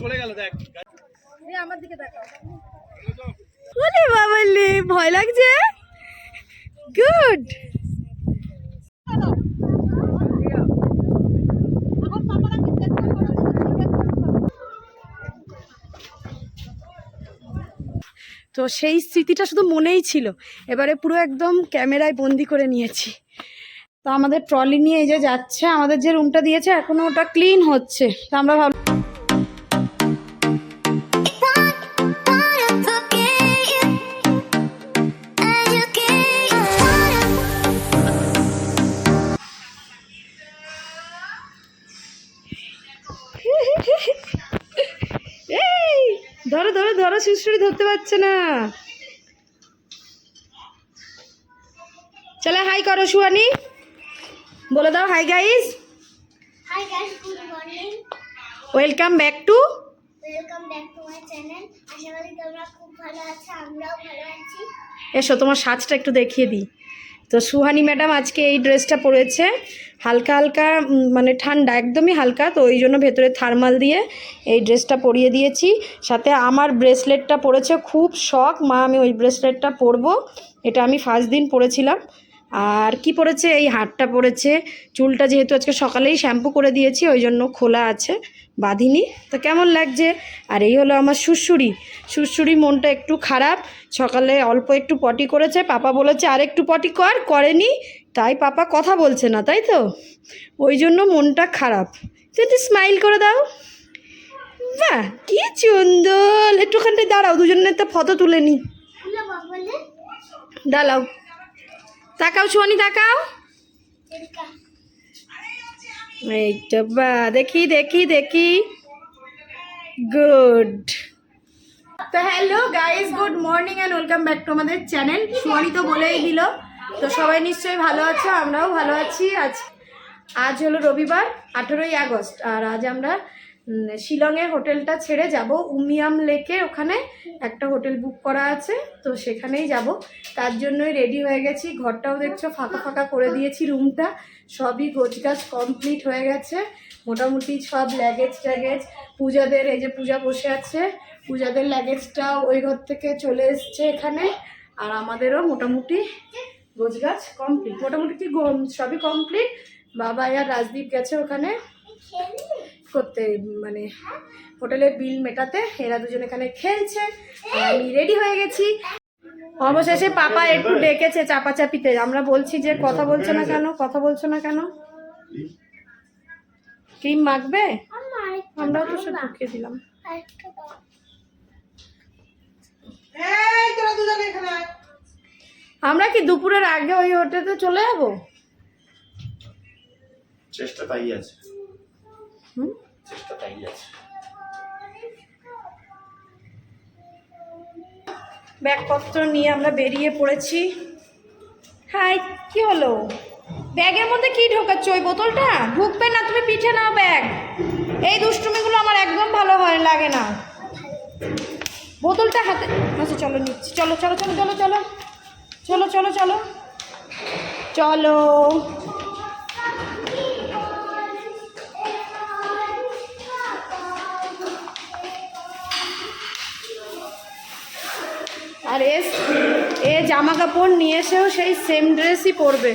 চলে গেল দেখ। আমার দিকে বাবালে ভয় লাগছে? গুড। তো সেই স্মৃতিটা শুধু মনেই ছিল। এবারে পুরো একদম ক্যামেরায় বন্দি করে নিয়েছি। তো আমাদের ট্রলি নিয়ে এই যে যাচ্ছে, আমাদের যে রুমটা দিয়েছে, এখনও ওটা ক্লিন হচ্ছে। তো আমরা ভাব ধরো ধরো ধরো শিশুরি ধরতে পারছে না। চলে হাই করো সুয়ানি বলে দাও hi morning. Welcome back to Welcome back to my channel. আশা করি তোমরা খুব ভালো আছো আমরাও ভালো আছি। এসো তোমার সাজটা একটু দেখিয়ে দিই। তো সুহানি ম্যাডাম আজকে এই ড্রেসটা পরেছে হালকা হালকা মানে ঠান্ডা একদমই হালকা তো ওই জন্য ভেতরে থার্মাল দিয়ে এই ড্রেসটা পরিয়ে দিয়েছি। সাথে আমার ব্রেসলেটটা পরেছে খুব শখ মা আমি ওই ব্রেসলেটটা পরবো। এটা আমি ফার্স্ট দিন পরেছিলাম আর কি পড়েছে? এই হারটা পড়েছে। চুলটা যেহেতু আজকে সকালেই শ্যাম্পু করে দিয়েছি ওই জন্য খোলা আছে বাঁধিনি। তো কেমন লাগছে? আর এই হলো আমার শ্বশুরি শ্বশুরি মনটা একটু খারাপ। সকালে অল্প একটু পটি করেছে পাপা বলেছে আর একটু পটি কর। করেনি তাই পাপা কথা বলছে না তাই তো? ওই জন্য মনটা খারাপ। তো একটু স্মাইল করে দাও। বাহ কি সুন্দর একটুখানটায় দাঁড়াও দুজনের তো ফটো তুলে নি। দাঁড়াও। তাকাও সোয়ানি তাকাও। দেখি দেখি দেখি। গুড তো hello guys good morning and welcome back to আমাদের চ্যানেল সোয়ানি তো বলেই দিল। তো সবাই নিশ্চয়ই ভালো আছো, আমরাও ভালো আছি। আজ আজ হলো রবিবার, আঠেরোই আগস্ট। আর আজ আমরা শিলংয়ে হোটেলটা ছেড়ে যাব। উমিয়াম লেকে ওখানে একটা হোটেল বুক করা আছে, তো সেখানেই যাব। তার জন্যই রেডি হয়ে গেছি। ঘরটাও দেখছ, ফাঁকা ফাঁকা করে দিয়েছি রুমটা সবই গোছগাছ কমপ্লিট হয়ে গেছে। মোটামুটি সব ল্যাগেজ ট্যাগেজ। পূজাদের, এই যে পূজা বসে আছে, পূজাদের ল্যাগেজটাও ওই ঘর থেকে চলে এসছে এখানে। আর আমাদেরও মোটামুটি গোছগাছ কমপ্লিট মোটামুটি কি সবই কমপ্লিট বাবা আর রাজদীপ গেছে ওখানে। করতে মানে হোটেলের বিল মেটাতে। এরা দুজন এখানে খেলছে। আমি রেডি হয়ে গেছি। অবশেষে পাপা একটু ডেকেছে চাপাচাপিতে। আমরা বলছি যে কথা বলছো না কেন? কথা বলছো না কেন? ক্রিম মাখবে? আমরাও তো সব ঢুকিয়ে দিলাম। আমরা কি দুপুরের আগে ওই হোটেলে চলে যাব? চেষ্টা তাই আছে। হুম? চেষ্টা আছে ব্যাগপত্র নিয়ে আমরা বেরিয়ে পড়েছি। হাই, কি হলো? ব্যাগের মধ্যে কি ঢোকাচ্ছ? ওই বোতলটা? ঢুকবে না, তুমি পিঠে নাও ব্যাগ। এই দুষ্টুমিগুলো আমার একদম ভালো হয়, লাগে না। বোতলটা হাতে আচ্ছা চলো নিচ্ছি। চলো চলো চলো চলো চলো। চলো চলো চলো। চলো। আর এ এ জামা কাপড় নিয়ে এসেও সেই সেম ড্রেসই পরবে।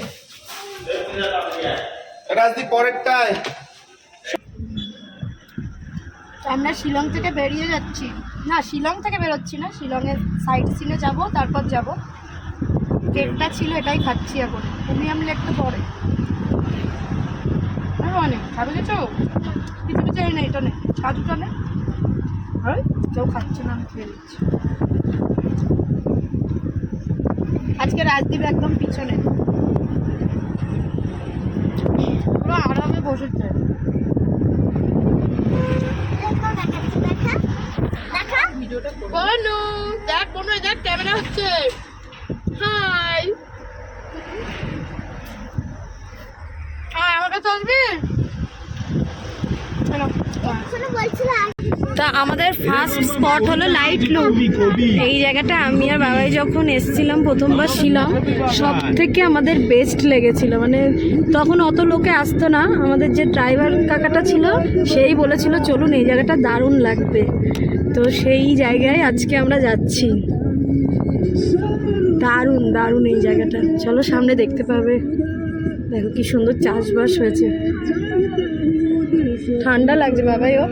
পরেরটায়। আমরা শিলং থেকে বেরিয়ে যাচ্ছি। না শিলং থেকে বেরোচ্ছি না শিলংয়ের সাইড সিনে যাব তারপর যাব। কেকটা ছিল এটাই খাচ্ছি এখন। তুমি উমিয়াম লেকটা পরে। হ্যাঁ অনেক। খাবে কিছু কিছু কিছু এই না। এটা নেই কাজুটা নেই কেউ খাচ্ছে না আমি খেয়ে নিচ্ছি। আজকে রাজদীপ একদম পিছনে। পুরো আরামে দেখা ক্যামেরা হচ্ছে। হাই। হাই, আমার কাছে আসবি? এখনও বলছিল তা আমাদের ফার্স্ট স্পট হলো লাইট লুম এই জায়গাটা আমি আর বাবাই যখন এসেছিলাম, প্রথমবার শিলং সব থেকে আমাদের বেস্ট লেগেছিল। মানে তখন অত লোকে আসতো না, আমাদের যে ড্রাইভার কাকাটা ছিল, সেই বলেছিল, চলুন, এই জায়গাটা দারুণ লাগবে। তো সেই জায়গায় আজকে আমরা যাচ্ছি। দারুণ দারুণ এই জায়গাটা। চলো, সামনে দেখতে পাবে। দেখো কি সুন্দর চাষবাস হয়েছে। ঠান্ডা লাগছে বাবাই, ও।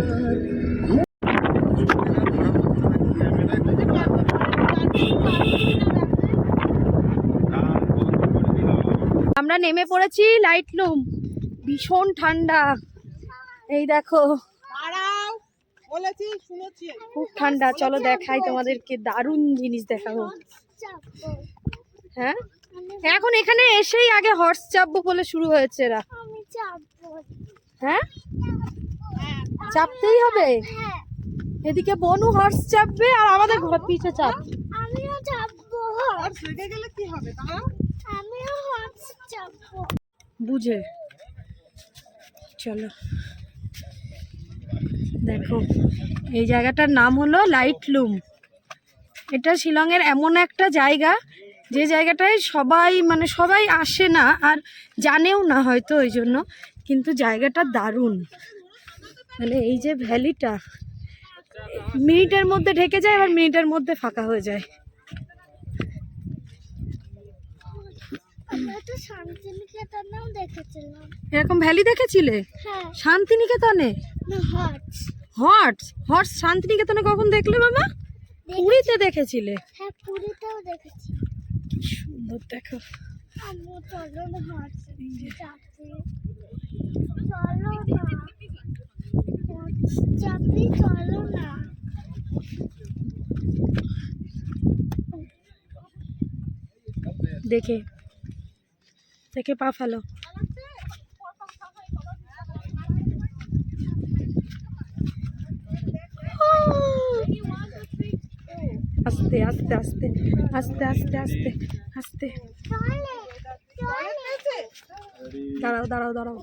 আমরা নেমে পড়েছি লাইট লুম ভীষণ ঠান্ডা। এই দেখো। খুব ঠান্ডা। চলো দেখাই তোমাদেরকে দারুণ জিনিস দেখাবো। হ্যাঁ? এখন এখানে এসেই আগে হর্স চাপবো বলে শুরু হয়েছে এরা। হ্যাঁ? চাপতেই হবে? হ্যাঁ। এদিকে বনু হর্স চাপবে আর আমাদের ঘর পিছে চাপ। আমিও চাপবো। আমিও হর্স চাপবো বুঝে। চলো। দেখো, এই জায়গাটার নাম হলো লাইট লুম। এটা শিলংয়ের এমন একটা জায়গা, যে জায়গাটায় সবাই মানে সবাই আসে না আর জানেও না হয়তো ওই জন্য, কিন্তু জায়গাটা দারুণ। মানে এই যে ভ্যালিটা, মিনিটের মধ্যে ঢেকে যায়, আবার মিনিটের মধ্যে ফাঁকা হয়ে যায় আমরা তো শান্তিনিকেতনেও দেখেছিলাম এরকম ভ্যালি দেখেছিলে? হ্যাঁ। শান্তিনিকেতনে? হর্স হর্স শান্তিনিকেতনে কখন দেখলে বাবা? পুরীতে দেখেছিলে? হ্যাঁ পুরীতেও দেখেছি। কি সুন্দর দেখো। চলো না হর্স দেখে পা ফেলো। আস্তে আস্তে আস্তে আস্তে আস্তে আস্তে আস্তে। দাঁড়াও দাঁড়াও দাঁড়াও।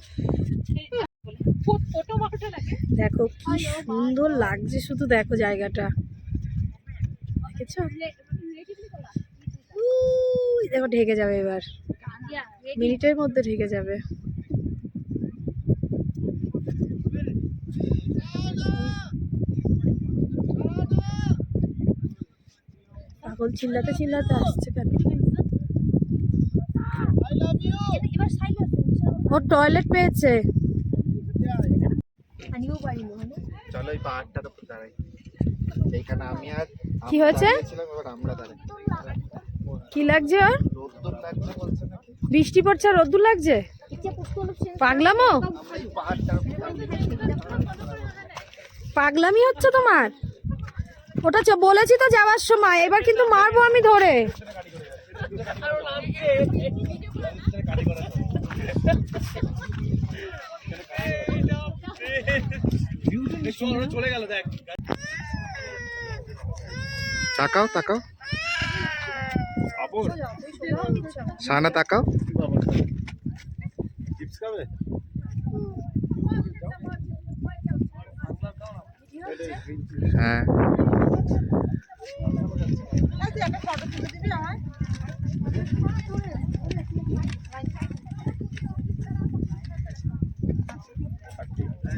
দেখো কি সুন্দর লাগছে শুধু দেখো জায়গাটা। দেখেছ? দেখো ঢেকে যাবে এবার। মিনিটের মধ্যে ঢেকে যাবে। পাগল চিল্লাতে চিল্লাতে আসছে কেন? ও টয়লেট পেয়েছে। আর কি হয়েছে? কি লাগছে ওর বৃষ্টি পড়ছে রোদ্দুর লাগছে? পাগলামো? পাগলামি হচ্ছে তোমার? ওটা বলেছি তো যাওয়ার সময়, এবার কিন্তু মারবো আমি ধরে। চলে গেল, দেখ। তাকাও তাকাও। সানা তাকাও। চিপস খাবে? হ্যাঁ।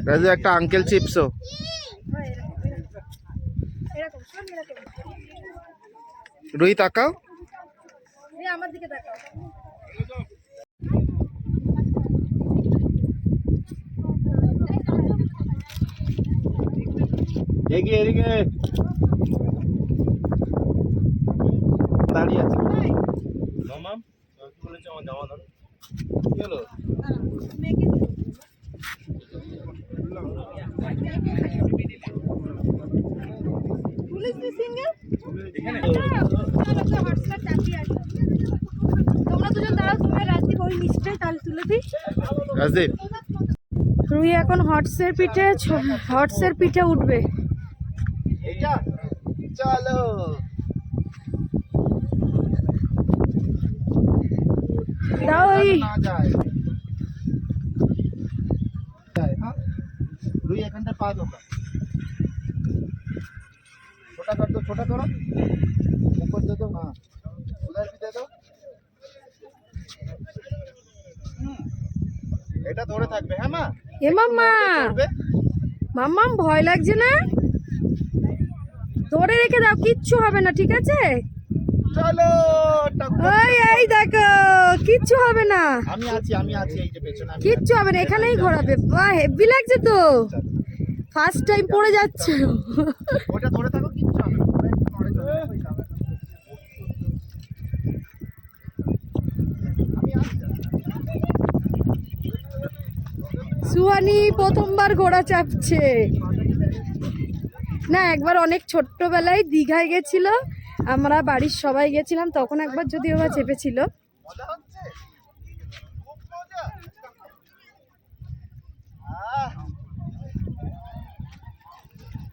রাজু একটা আঙ্কেল চিপসও রুই তাকাও। আমার দিকে দেখো এগিয়ে এদিকে দাঁড়িয়ে আছে। মামাম কি বলেছে আমার জামা ধরো। কি হলো? তোমরা দুজন দাঁড়াও তোমরা রাজদীপ ওই নিচটাই তাহলে তুলে দিই রাজদীপ? এখন হটসের পিঠে হটসের পিঠে উঠবে। চলো। দাও এই। রুই পা কর করো উপর দে দো হ্যাঁ। উধার দে দো এটা ধরে থাকবে হ্যাঁ মা? এ মাম্মা? মাম্মাম ভয় লাগছে না? ধরে রেখে দাও কিচ্ছু হবে না ঠিক আছে? চলো ওই এই দেখো কিচ্ছু হবে না। আমি আছি আমি আছি এই যে পেছনে কিচ্ছু হবে না এখানেই ঘোরাবে। বাহ হেভি লাগছে তো। ফার্স্ট টাইম পড়ে যাচ্ছে। ওটা ধরে থাকো কিচ্ছু হবে না ওটা একটু নড়ে চলে যাবে, ওই যাবে। আমি আসছি। সুহানি প্রথমবার ঘোড়া চাপছে। না, একবার অনেক ছোট্টবেলায় দীঘায় গেছিল। আমরা বাড়ির সবাই গেছিলাম, তখন একবার যদিও বা চেপেছিল।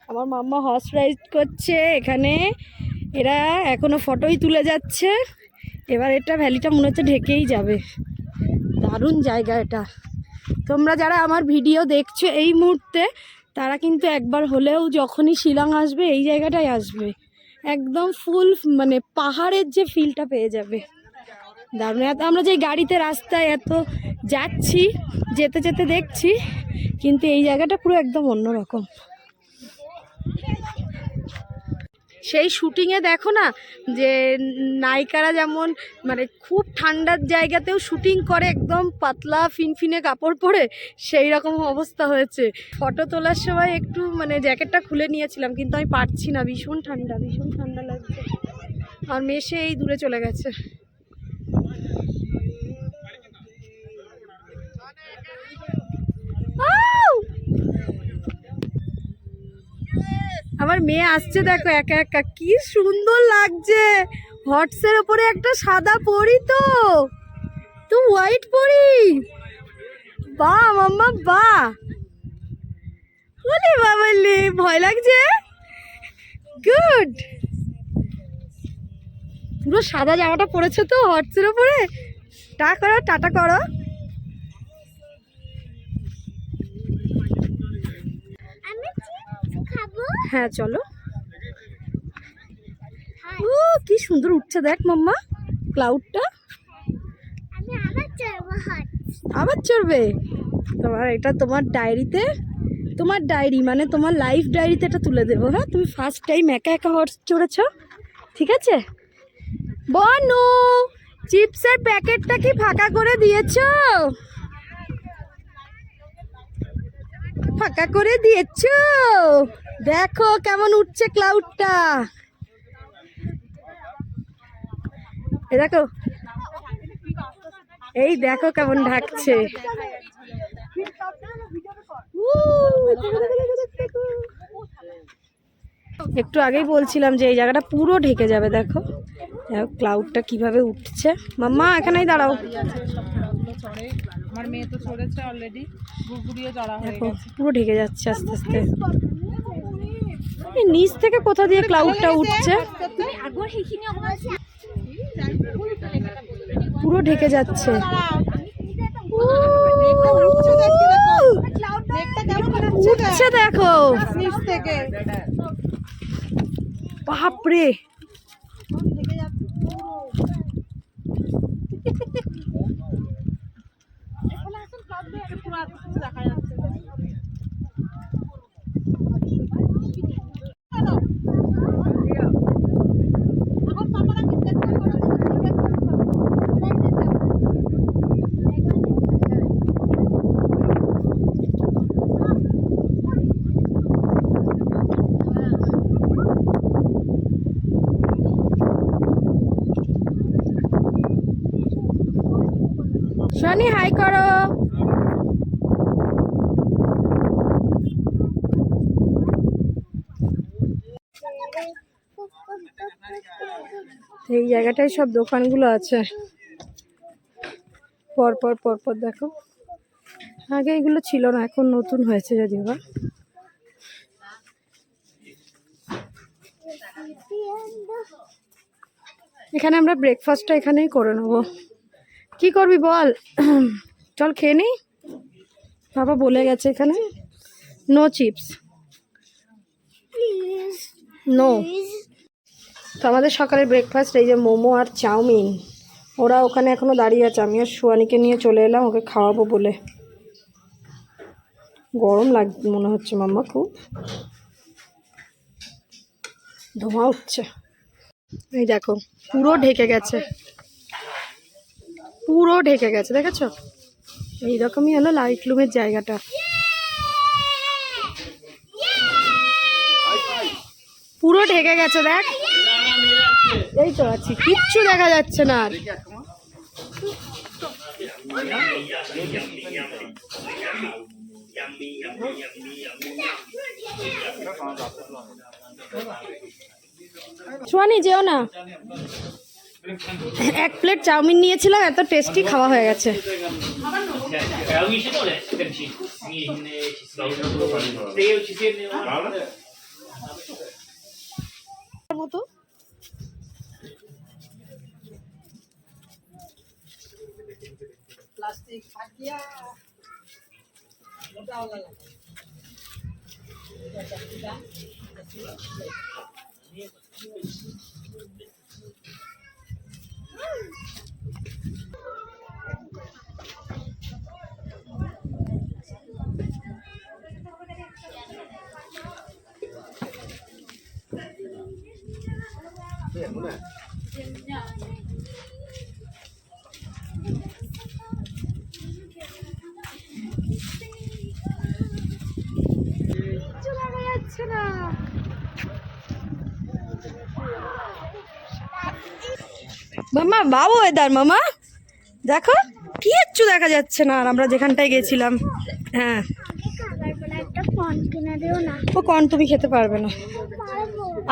আমার মাম্মা হর্স রাইড করছে এখানে। এরা এখনও ফটোই তুলে যাচ্ছে। এবার এটা ভ্যালিটা মনে হচ্ছে ঢেকেই যাবে। দারুণ জায়গা এটা। তোমরা যারা আমার ভিডিও দেখছ এই মুহূর্তে, তারা কিন্তু একবার হলেও যখনই শিলং আসবে, এই জায়গাটায় আসবে। একদম ফুল মানে পাহাড়ের যে ফিলটা পেয়ে যাবে। দারুণ। এত আমরা যে গাড়িতে রাস্তায় এত যাচ্ছি, যেতে যেতে দেখছি, কিন্তু এই জায়গাটা পুরো একদম অন্যরকম। সেই শুটিংয়ে দেখো না যে নায়িকারা যেমন মানে খুব ঠান্ডার জায়গাতেও শুটিং করে একদম পাতলা ফিনফিনে কাপড় পরে, সেই রকম অবস্থা হয়েছে। ফটো তোলার সময় একটু মানে জ্যাকেটটা খুলে নিয়েছিলাম, কিন্তু আমি পারছি না। ভীষণ ঠান্ডা ভীষণ ঠান্ডা লাগছে। আর মেশে এই দূরে চলে গেছে। আমার মেয়ে আসছে দেখো একা একা। কি সুন্দর লাগছে। হটসের ওপরে একটা সাদা পরি তো। তো হোয়াইট পরি। বা মাম্মা বা বলে বাবালে ভয় লাগছে? গুড পুরো সাদা জামাটা পরেছে তো হটসের ওপরে? টা করো, টাটা করো আমি চিপস খাব হ্যাঁ চলো। ও কি সুন্দর উঠছে দেখ মাম্মা ক্লাউডটা আবার চড়বো? তোমার এটা তোমার ডায়েরিতে তোমার ডায়েরি মানে তোমার লাইফ ডায়েরিতে এটা তুলে দেবো হ্যাঁ? তুমি ফার্স্ট টাইম একা একা হর্স চড়েছ, ঠিক আছে? বনু, চিপসের প্যাকেটটা কি ফাঁকা করে দিয়েছ? ফাঁকা করে দিয়েছ? দেখো কেমন উঠছে ক্লাউডটা এ দেখো। এই দেখো কেমন ঢাকছে। একটু আগেই বলছিলাম যে এই জায়গাটা পুরো ঢেকে যাবে দেখো। দেখো ক্লাউডটা কীভাবে উঠছে। মাম্মা এখানেই দাঁড়াও। আমার মেয়ে তো চড়েছে অলরেডি ঘুরঘুরিয়ে চড়া হয়ে দেখো গেছে। পুরো ঢেকে যাচ্ছে আস্তে আস্তে। নিচ থেকে কোথা দিয়ে ক্লাউডটা উঠছে? পুরো ঢেকে যাচ্ছে। উঠছে দেখো। বাপরে দেখা যাচ্ছে শনি হাই করো। এই জায়গাটায় সব দোকানগুলো আছে। পরপর পর পর পর দেখো। আগে এগুলো ছিল না, এখন নতুন হয়েছে যদিও বা। এখানে আমরা ব্রেকফাস্টটা এখানেই করে নেব। কি করবি বল? চল খেয়ে নি। বাবা বলে গেছে এখানে। নো চিপস নো তো আমাদের সকালের ব্রেকফাস্ট এই যে মোমো আর চাউমিন। ওরা ওখানে এখনও দাঁড়িয়ে আছে। আমি আর সুয়ানিকে নিয়ে চলে এলাম ওকে খাওয়াবো বলে। গরম লাগ মনে হচ্ছে মাম্মা খুব। ধোঁয়া উঠছে। এই দেখো পুরো ঢেকে গেছে। পুরো ঢেকে গেছে, দেখেছ? এইরকমই হলো লাইট লুমের জায়গাটা। পুরো ঢেকে গেছে, দেখ। এই তো আছি, কিচ্ছু দেখা যাচ্ছে না আর। সোয়ানি যেও না। এক প্লেট চাউমিন নিয়েছিলাম এত টেস্টি খাওয়া হয়ে গেছে। মামা বাবু এদার মামা। দেখো কিচ্ছু দেখা যাচ্ছে না আর আমরা যেখানটায় গেছিলাম। হ্যাঁ। ও কন তুমি খেতে পারবে না।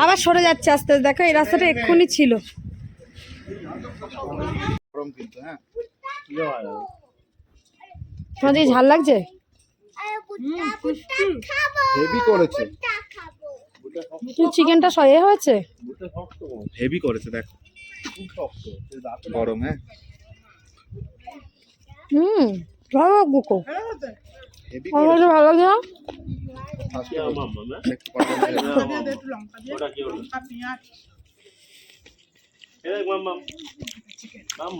আবার সরে যাচ্ছে আস্তে আস্তে। দেখো এই রাস্তাটা এক্ষুনি ছিল। হ্যাঁ। তোমার যে ঝাল লাগছে? চিকেনটা সয়ে হয়েছে? হেভি করেছে দেখো। গরম? হ্যাঁ হুম ভালো লাগবে খুব। আমার ভালো না?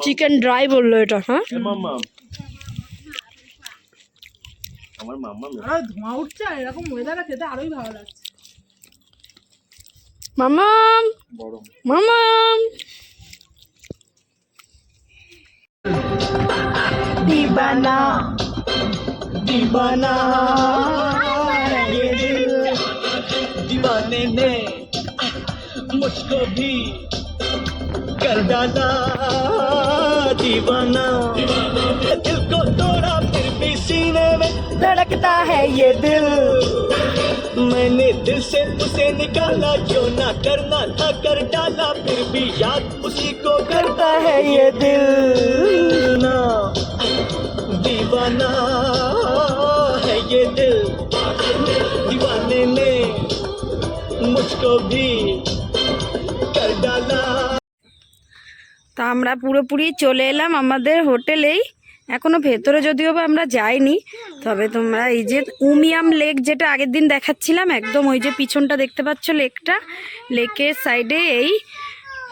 চিকেন ড্রাই বলল এটা হ্যাঁ? আমার মাম্মা আর ধোঁয়া উঠছে আর এরকম ওয়েদারে খেতে আরোই ভালো লাগছে। মামাম গরম। दीवाना। दीवाना। ये दिल दीवाने ने मुझको भी कर डाला। दीवाना। दिल को तोड़ा, फिर भी सीने में धड़कता है ये दिल। मैंने दिल से उसे निकाला जो ना करना था, कर डाला, फिर भी याद उसी को करता है ये दिल ना। दीवाना है ये दिल दीवाने ने मुझको भी कर डाला তা আমরা পুরোপুরি চলে এলাম আমাদের হোটেলেই এখনো ভেতরে যদিও বা আমরা যাইনি তবে তোমরা এই যে উমিয়াম লেক যেটা আগের দিন দেখাচ্ছিলাম একদম ওই যে পিছনটা দেখতে পাচ্ছ লেকটা লেকের সাইডে এই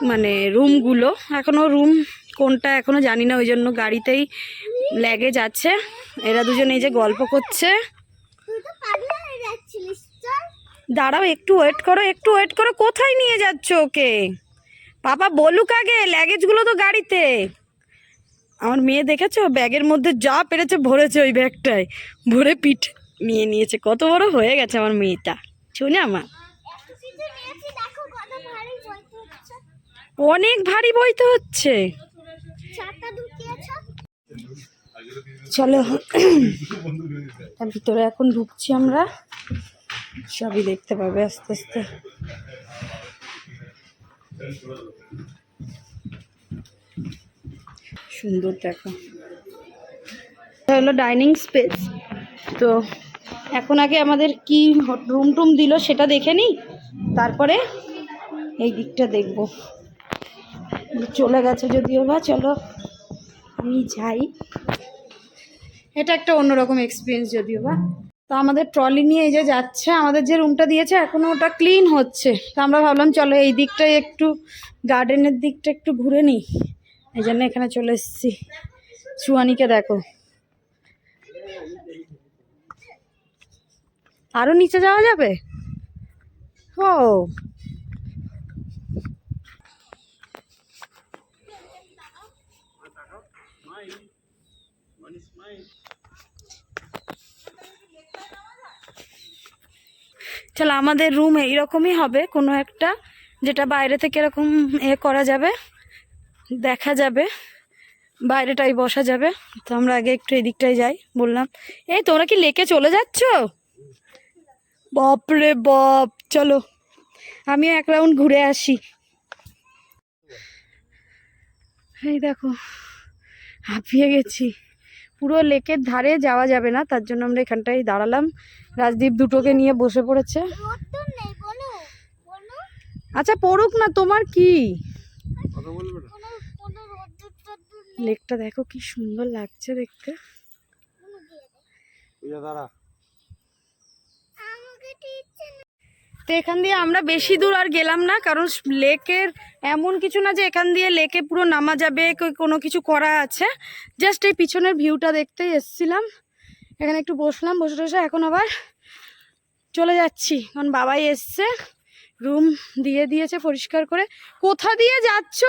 মানে রুমগুলো এখনও রুম কোনটা এখনও জানি না ওই জন্য গাড়িতেই ল্যাগেজ আছে এরা দুজন এই যে গল্প করছে। দাঁড়াও একটু ওয়েট করো একটু ওয়েট করো কোথায় নিয়ে যাচ্ছ ওকে? পাপা বলুক আগে ল্যাগেজগুলো তো গাড়িতে। আমার মেয়ে দেখেছ? ব্যাগের মধ্যে যা পেরেছে ভরেছে ওই ব্যাগটায়। ভরে পিঠ নিয়ে নিয়েছে। কত বড় হয়ে গেছে আমার মেয়েটা। শুনে আমার অনেক ভারী বইতে হচ্ছে। চলো, তার ভিতরে এখন ঢুকছি আমরা। সবই দেখতে পাবে আস্তে আস্তে। সুন্দর দেখো। হলো ডাইনিং স্পেস। তো এখন আগে আমাদের কি রুম টুম দিল সেটা দেখে নিই। তারপরে এই দিকটা দেখব। চলে গেছে যদিও বা, চলো আমি যাই। এটা একটা অন্যরকম এক্সপিরিয়েন্স যদিও বা। তো আমাদের ট্রলি নিয়ে এই যে যাচ্ছে, আমাদের যে রুমটা দিয়েছে এখনও ওটা ক্লিন হচ্ছে। তো আমরা ভাবলাম, চলো এই দিকটাই একটু গার্ডেনের দিকটা একটু ঘুরে নিই এই জন্য এখানে চলে এসেছি। সুয়ানিকে দেখো। আরও নিচে যাওয়া যাবে? ও চলো, আমাদের রুম এইরকমই হবে, কোনো একটা, যেটা বাইরে থেকে এরকম এ করা যাবে, দেখা যাবে, বাইরেটাই বসা যাবে। তো আমরা আগে একটু এদিকটাই যাই, বললাম, এই, তোমরা কি লেকে চলে যাচ্ছ? বাপরে বাপ, চলো, আমিও এক রাউন্ড ঘুরে আসি। এই দেখো, হাঁপিয়ে গেছি। পুরো লেকের ধারে যাওয়া যাবে না, তার জন্য আমরা এখানটায় দাঁড়ালাম। রাজদীপ দুটোকে নিয়ে বসে পড়েছে। আচ্ছা পড়ুক না তোমার কি? লেকটা দেখো কি সুন্দর লাগছে দেখতে। তো এখান দিয়ে আমরা বেশি দূর আর গেলাম না কারণ লেকের এমন কিছু না যে এখান দিয়ে লেকে পুরো নামা যাবে কোনো কিছু করা আছে। জাস্ট এই পিছনের ভিউটা দেখতেই এসছিলাম। এখানে একটু বসলাম, বসে বসে এখন আবার চলে যাচ্ছি। কারণ বাবাই এসছে রুম দিয়ে দিয়েছে পরিষ্কার করে। কোথা দিয়ে যাচ্ছ?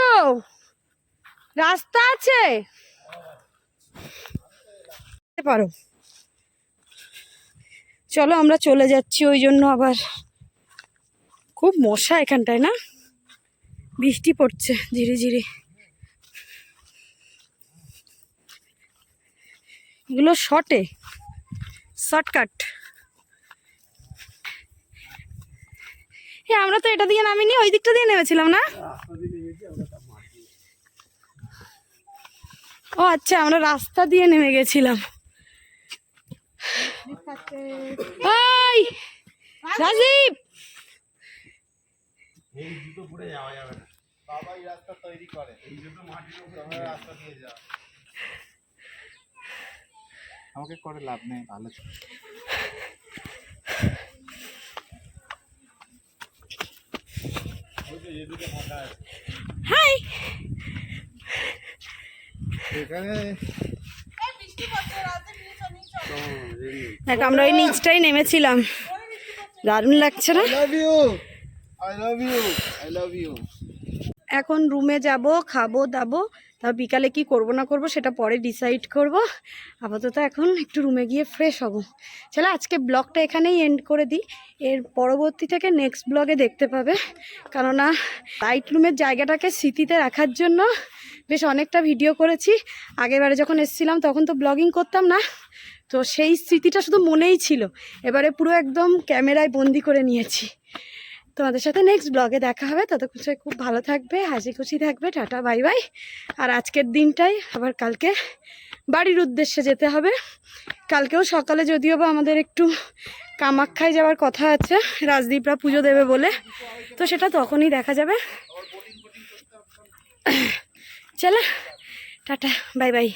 রাস্তা আছে? পারো। চলো আমরা চলে যাচ্ছি, ওই জন্য আবার। খুব মশা এখানটায় না? বৃষ্টি পড়ছে ধীরে ধীরে এগুলো শর্টে শর্টকাট। আমরা তো এটা দিয়ে নামিনি, ওই দিকটা দিয়ে নেমেছিলাম না? ও আচ্ছা আমরা রাস্তা দিয়ে নেমে গেছিলাম। এই, রাজীব! যাওয়া যাবে না বাবা এই রাস্তা তৈরি করে এই মাটির রাস্তা দিয়ে যাও আমাকে করে লাভ নেই ভালো হাই। এখানে দেখ আমরা ওই নিচটাই নেমেছিলাম। দারুণ লাগছে না? Love you I love you I love you এখন রুমে যাব খাব দাবো। তা বিকালে কি করব না করব সেটা পরে ডিসাইড করব। আপাতত এখন একটু রুমে গিয়ে ফ্রেশ হব। চলো আজকে ব্লগটা এখানেই এন্ড করে দিই। এর পরবর্তী থেকে নেক্সট ব্লগে দেখতে পাবে। কেননা লাইট রুমের জায়গাটাকে স্মৃতিতে রাখার জন্য বেশ অনেকটা ভিডিও করেছি। আগেরবারে যখন এসছিলাম তখন তো ব্লগিং করতাম না। তো সেই স্মৃতিটা শুধু মনেই ছিল। এবারে পুরো একদম ক্যামেরায় বন্দি করে নিয়েছি। তোমাদের সাথে নেক্সট ব্লগে দেখা হবে। ততক্ষণ সবাই খুব ভালো থাকবে, হাসি খুশি থাকবে। টাটা বাই বাই আর আজকের দিনটাই আবার কালকে বাড়ির উদ্দেশ্যে যেতে হবে। কালকেও সকালে যদিও বা আমাদের একটু কামাখ্যায় যাওয়ার কথা আছে, রাজদীপরা পুজো দেবে বলে। তো সেটা তখনই দেখা যাবে। চলো, টাটা বাই বাই